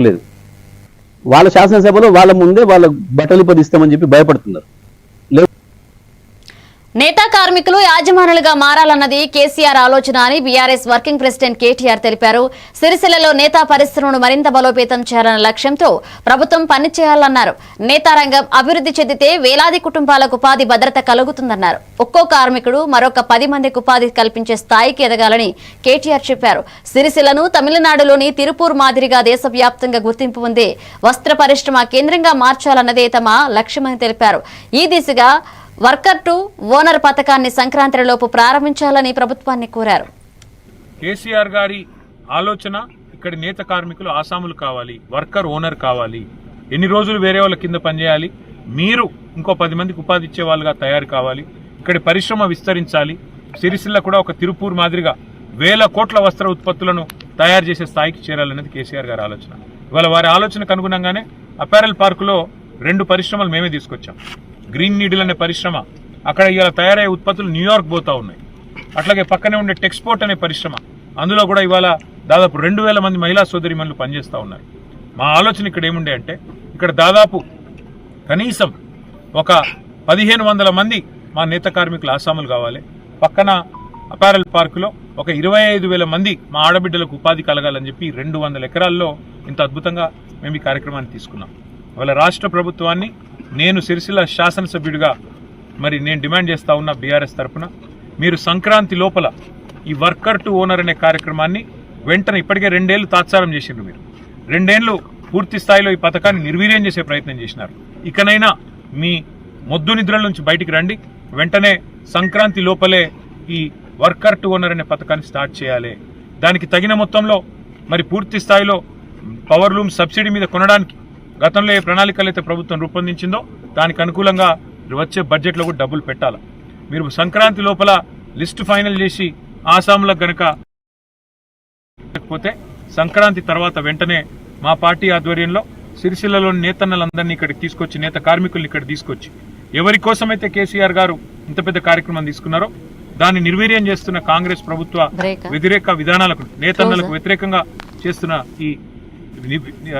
లేదు. వాళ్ళ శాసనసభలో వాళ్ళ ముందే వాళ్ళ బట్టలు పదిస్తామని చెప్పి భయపడుతున్నారు. లేదు నేతా కార్మికులు యాజమానులుగా మారాలన్నది కేసీఆర్ ఆలోచన అని బీఆర్ఎస్ వర్కింగ్ ప్రెసిడెంట్ కేటీఆర్ తెలిపారు. సిరిసిల్లలో నేతా పరిశ్రమను మరింత బలోపేతం చేయాలన్న లక్ష్యంతో ప్రభుత్వం పనిచేయాలన్నారు. నేతా రంగం అభివృద్ధి చెందితే వేలాది కుటుంబాలకు ఉపాధి భద్రత కలుగుతుందన్నారు. ఒక్కో కార్మికుడు మరొక పది మందికి ఉపాధి కల్పించే స్థాయికి ఎదగాలని కేటీఆర్ చెప్పారు. సిరిసిల్లను తమిళనాడులోని తిరుపూర్ మాదిరిగా దేశవ్యాప్తంగా గుర్తింపు ఉంది వస్త్ర పరిశ్రమ కేంద్రంగా మార్చాలన్నదే తమ లక్ష్యమని తెలిపారు. ఈ దిశగా వర్కర్ టు ఓనర్ పథకాన్ని సంక్రాంతిలోపు ప్రారంభించాలని ప్రభుత్వాన్ని కోరారు. కేసీఆర్ గారి ఆలోచన ఇక్కడ నేత కార్మికులు ఆసాములు కావాలి వర్కర్ ఓనర్ కావాలి. ఎన్ని రోజులు వేరే వాళ్ళ కింద పనిచేయాలి? మీరు ఇంకో పది మందికి ఉపాధి ఇచ్చే వాళ్ళుగా తయారు కావాలి. ఇక్కడ పరిశ్రమ విస్తరించాలి. సిరిసిల్ల కూడా ఒక తిరుపూర్ మాదిరిగా వేల కోట్ల వస్త్ర ఉత్పత్తులను తయారు చేసే స్థాయికి చేరాలన్నది కేసీఆర్ గారి ఆలోచన. ఇవాళ వారి ఆలోచనకు అనుగుణంగానే అపారెల్ పార్కులో రెండు పరిశ్రమలు మేమే తీసుకొచ్చాం. గ్రీన్ నీడిల్ అనే పరిశ్రమ. అక్కడ ఇవాళ తయారయ్యే ఉత్పత్తులు న్యూయార్క్ పోతా ఉన్నాయి. అట్లాగే పక్కనే ఉండే టెక్స్పోర్ట్ అనే పరిశ్రమ. అందులో కూడా ఇవాళ దాదాపు రెండు వేల మంది మహిళా సోదరిమణులు పనిచేస్తూ ఉన్నారు. మా ఆలోచన ఇక్కడ ఏముండే అంటే ఇక్కడ దాదాపు కనీసం ఒక పదిహేను వందల మంది మా నేత కార్మికులు ఆసాములు కావాలి. పక్కన అపారల్ పార్కులో ఒక ఇరవై ఐదు వేల మంది మా ఆడబిడ్డలకు ఉపాధి కలగాలని చెప్పి రెండు వందల ఎకరాల్లో ఇంత అద్భుతంగా మేము ఈ కార్యక్రమాన్ని తీసుకున్నాం. ఇవాళ రాష్ట్ర ప్రభుత్వాన్ని నేను సిరిసిల్ల శాసనసభ్యుడిగా మరి నేను డిమాండ్ చేస్తా ఉన్న బీఆర్ఎస్ తరఫున మీరు సంక్రాంతి లోపల ఈ వర్కర్ టు ఓనర్ అనే కార్యక్రమాన్ని వెంటనే ఇప్పటికే రెండేళ్ళు తాత్సారం చేసిండ్రు మీరు. రెండేళ్ళు పూర్తి స్థాయిలో ఈ పథకాన్ని నిర్వీర్యం చేసే ప్రయత్నం చేసినారు. ఇకనైనా మీ మొద్దు నిద్రల నుంచి బయటికి రండి. వెంటనే సంక్రాంతి లోపలే ఈ వర్కర్ టు ఓనర్ అనే పథకాన్ని స్టార్ట్ చేయాలి. దానికి తగిన మొత్తంలో మరి పూర్తి స్థాయిలో పవర్ లూమ్ సబ్సిడీ మీద కొనడానికి గతంలో ఏ ప్రణాళికలు అయితే ప్రభుత్వం రూపొందించిందో దానికి అనుకూలంగా వచ్చే బడ్జెట్లో కూడా డబ్బులు పెట్టాలి. మీరు సంక్రాంతి లోపల లిస్టు ఫైనల్ చేసి ఆసాంలకు గనక లేకపోతే సంక్రాంతి తర్వాత వెంటనే మా పార్టీ ఆధ్వర్యంలో సిరిసిల్లలోని నేతన్నలందరినీ ఇక్కడికి తీసుకొచ్చి నేత కార్మికుల్ని ఇక్కడ తీసుకొచ్చి ఎవరి కోసమైతే కేసీఆర్ గారు ఇంత పెద్ద కార్యక్రమం తీసుకున్నారో దాన్ని నిర్వీర్యం చేస్తున్న కాంగ్రెస్ ప్రభుత్వ వ్యతిరేక. విధానాలకు నేతన్నలకు వ్యతిరేకంగా చేస్తున్న ఈ